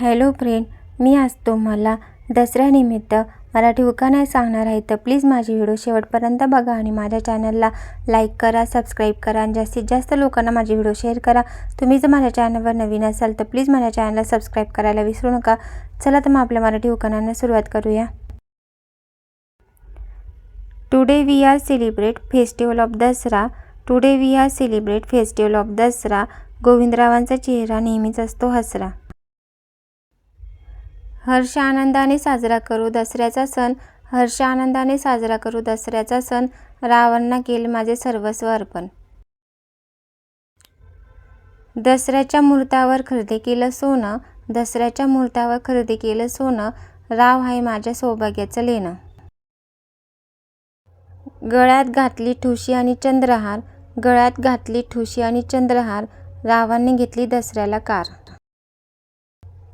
Hello friend मी आज तुम्हाला दसऱ्यानिमित्त मराठी उखाणे सांगणार आहे. तर प्लीज माझी व्हिडिओ शेवटपर्यंत बघा आणि माझ्या चॅनलला लाईक करा सबस्क्राईब करा आणि जास्तीत जास्त लोकांना माझी व्हिडिओ शेअर करा. तुम्ही जर माझ्या चॅनलवर नवीन असाल तर प्लीज माझ्या चॅनलला सबस्क्राईब करायला विसरू नका. चला तर मग आपल्या मराठी उखाण्यांना सुरुवात करूया. Today we are celebrate festival of Dasara. Today we are celebrate festival of Dasara. गोविंदरावांचा चेहरा नेहमीच असतो हसरा. हर्ष आनंदाने साजरा करू. दसऱ्याचा सण हर्ष आनंदाने साजरा करू. दसऱ्याचा सण रावणना केले माझे सर्वस्व अर्पण. दसऱ्याच्या मुहूर्तावर खरेदी केलं सोनं दसऱ्याच्या मुहूर्तावर खरेदी केलं सोनं राव आहे माझ्या सौभाग्याचं लेणं. गळ्यात घातली ठुशी आणि चंद्रहार गळ्यात घातली ठुशी आणि चंद्रहार रावांनी घेतली दसऱ्याला कार.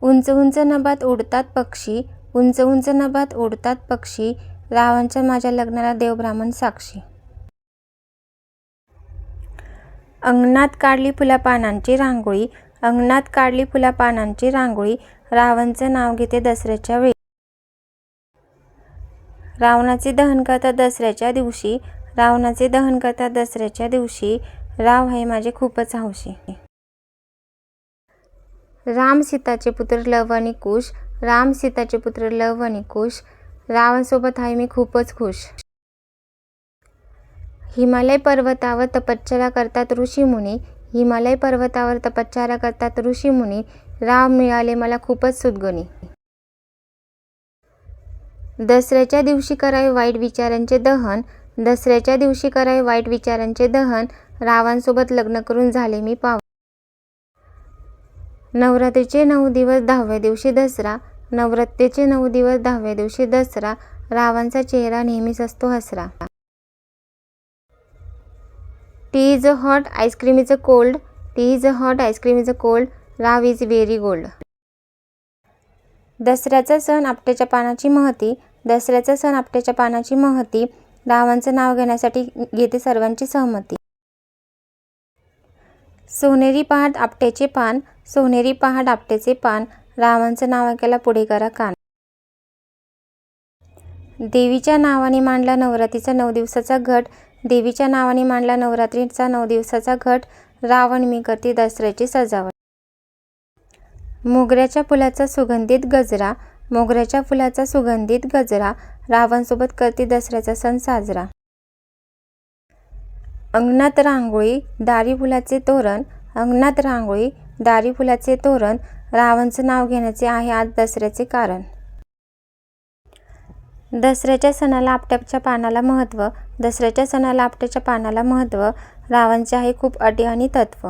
उंच उंच नभात उडतात पक्षी उंच उंच नभात उडतात पक्षी रावांच्या माझ्या लग्नाला देवब्राह्मण साक्षी. अंगणात काढली फुला पानांची रांगोळी अंगणात काढली फुला पानांची रांगोळी रावणचं नाव घेते दसऱ्याच्या वेळी. रावणाचे दहन करता दसऱ्याच्या दिवशी रावणाचे दहन करता दसऱ्याच्या दिवशी राव हे माझे खूपच हौशी. राम सीताचे पुत्र लव आणि कुश. राम सीताचे पुत्र लव आणि कुश. रावणसोबत आहे मी खूपच खुश. हिमालय पर्वतावर तपश्चर्या करतात ऋषीमुनी हिमालय पर्वतावर तपश्चर्या करतात ऋषीमुनी राव मिळाले मला खूपच सुदगुणी. दसऱ्याच्या दिवशी करावे वाईट विचारांचे दहन. दसऱ्याच्या दिवशी करावे वाईट विचारांचे दहन. रावांसोबत लग्न करून झाले मी पाव नवरात्रीचे नऊ दिवस दहाव्या दिवशी दसरा नवरात्रीचे नऊ दिवस दहाव्या दिवशी दसरा रावांचा चेहरा नेहमीच असतो हसरा. Tea is a hot ice cream is a cold tea is a hot ice cream is a cold Rao is very gold. दसऱ्याचा सण आपट्याच्या पानाची महती दसऱ्याचा सण आपट्याच्या पानाची महती रावांचं नाव घेण्यासाठी घेते सर्वांची सहमती. सोनेरी पहाट आपट्याचे पान सोनेरी पहा डापटेचे पान. रावांचं नाव ऐकायला पुढे करा कान. देवीच्या नावाने मांडला नवरात्रीचा नऊ दिवसाचा घट. देवीच्या नावाने मांडला नवरात्रीचा नऊ दिवसाचा घट. रावण मी करते दसऱ्याची सजावट. मोगऱ्याच्या फुलाचा सुगंधित गजरा. मोगऱ्याच्या फुलाचा सुगंधित गजरा. रावणसोबत करते दसऱ्याचा सण साजरा. अंगणात रांगोळी. दारी फुलाचे तोरण. अंगणात रांगोळी. दारी फुलाचे तोरण रावणचं नाव घेण्याचे आहे आज दसऱ्याचे कारण. दसऱ्याच्या सणाला आपट्याच्या पानाला महत्त्व दसऱ्याच्या सणाला आपट्याच्या पानाला महत्त्व रावणचे आहे खूप अटी आणि तत्व.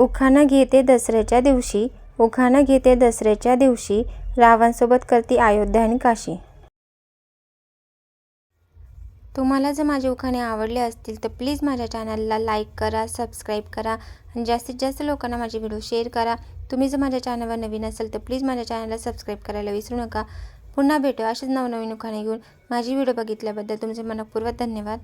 उखाणं घेते दसऱ्याच्या दिवशी उखाणं घेते दसऱ्याच्या दिवशी रावणसोबत करते अयोध्या आणि काशी. तुम्हाला जर माझे उखाणे आवडले असतील तर प्लीज माझ्या चॅनलला लाईक करा सबस्क्राईब करा आणि जास्तीत जास्त लोकांना माझे व्हिडिओ शेअर करा. तुम्ही जर माझ्या चॅनलवर नवीन असाल तर प्लीज माझ्या चॅनलला सबस्क्राईब करायला विसरू नका. पुन्हा भेटू असेच नवनवीन उखाणे घेऊन. माझी व्हिडिओ बघितल्याबद्दल तुमचे मनपूर्वक धन्यवाद.